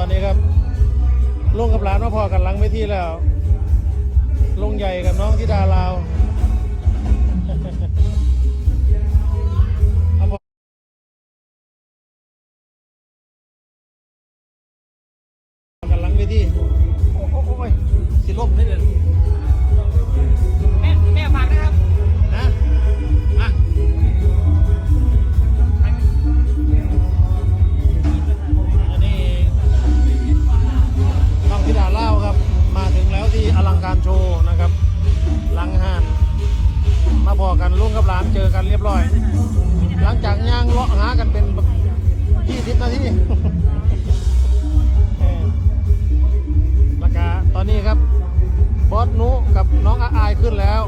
ตอนนี้ครับลุงกับหลานมาพอกันลังไปที่แล้วลุงใหญ่กับน้องธิดาลาวเอาพอกันลังไปที่ โอ้โหโอ้ยสิลมนี่เลยากันเป็นยี่สิบนาทีแล้วก็ตอนนี้ครับ บอสนุกับน้องอาอายขึ้นแล้ว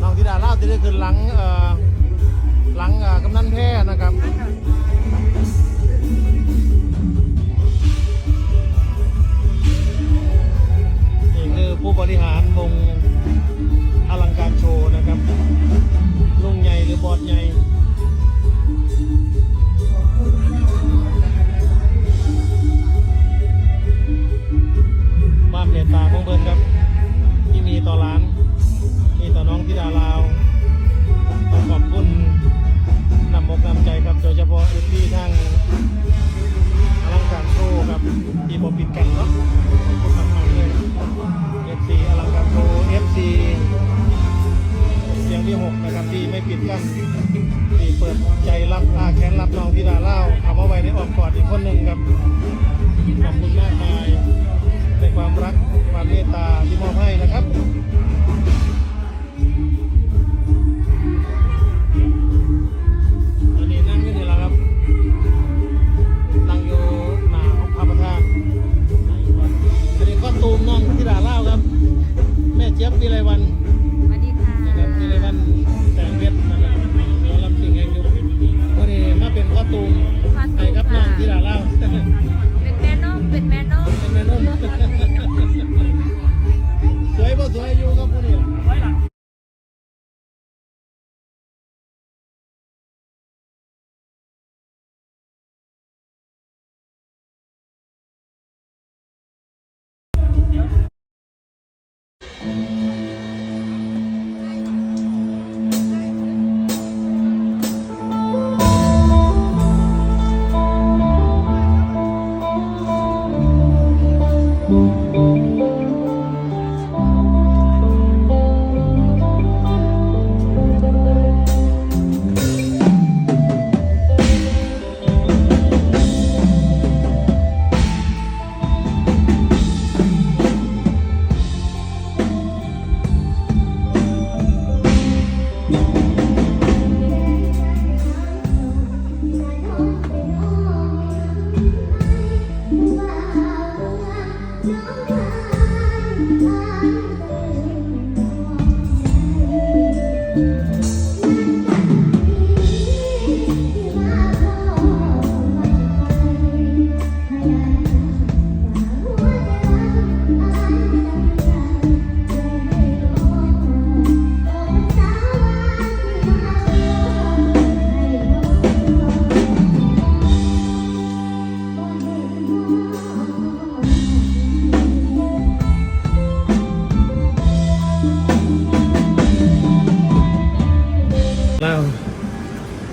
น้องธิดาเล่าจะได้ขึ้นหลังเออหลังเอ่อกำนันแพร่นะครับนี่คือผู้บริหารวง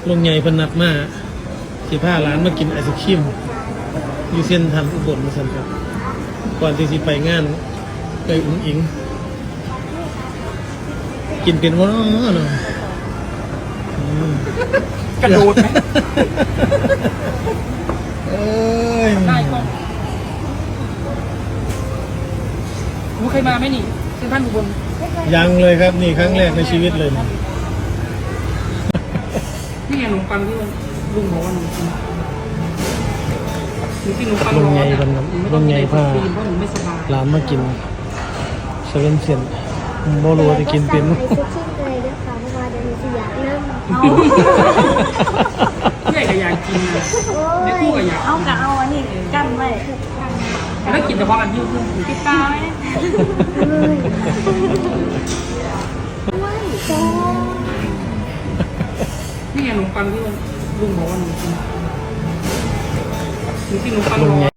ลุงใหญ่เพนนัดมาสิพาร้านมากินไอศครีมอยู่เส้นทันอุบลมาสันครับ ก่อนที่สิไปงานไปอุ้งอิง กินเป็นวะเนาะเนาะอืมกระโดดไหมเอ้ยได้ก็กูเคยมาไหมนี่เซนทรันอุบลยังเลยครับนี่ครั้งแรกในชีวิตเลยนี่ไง ขนมปังที่ลุงบอกว่าหนูกินหนูกินขนมปังลุงร้อใหญ่นบันหนูไม่ลุต้องงกิใหนญ่ไอศครีมเพราะหนูไม่สบายร้านมากินเซเว่นเซียนบ่รู้ว่าจะกินเป็นไอซุกี้เลยด้ยค่ะเพราะว่าเดี๋ยวหนูจะอยากนั่งเอาเพื่อนก็อยากกินนะไม่คู่ก็อยากเอากะเอาอันนี้กั้นไว้แล้วกินแต่ความอันยืดขึ้นปิดตาไหมเลยไม่ นี่ไงขนมปังที่ลุงบอกว่าหนูกินหนูกินขนมปังร้อน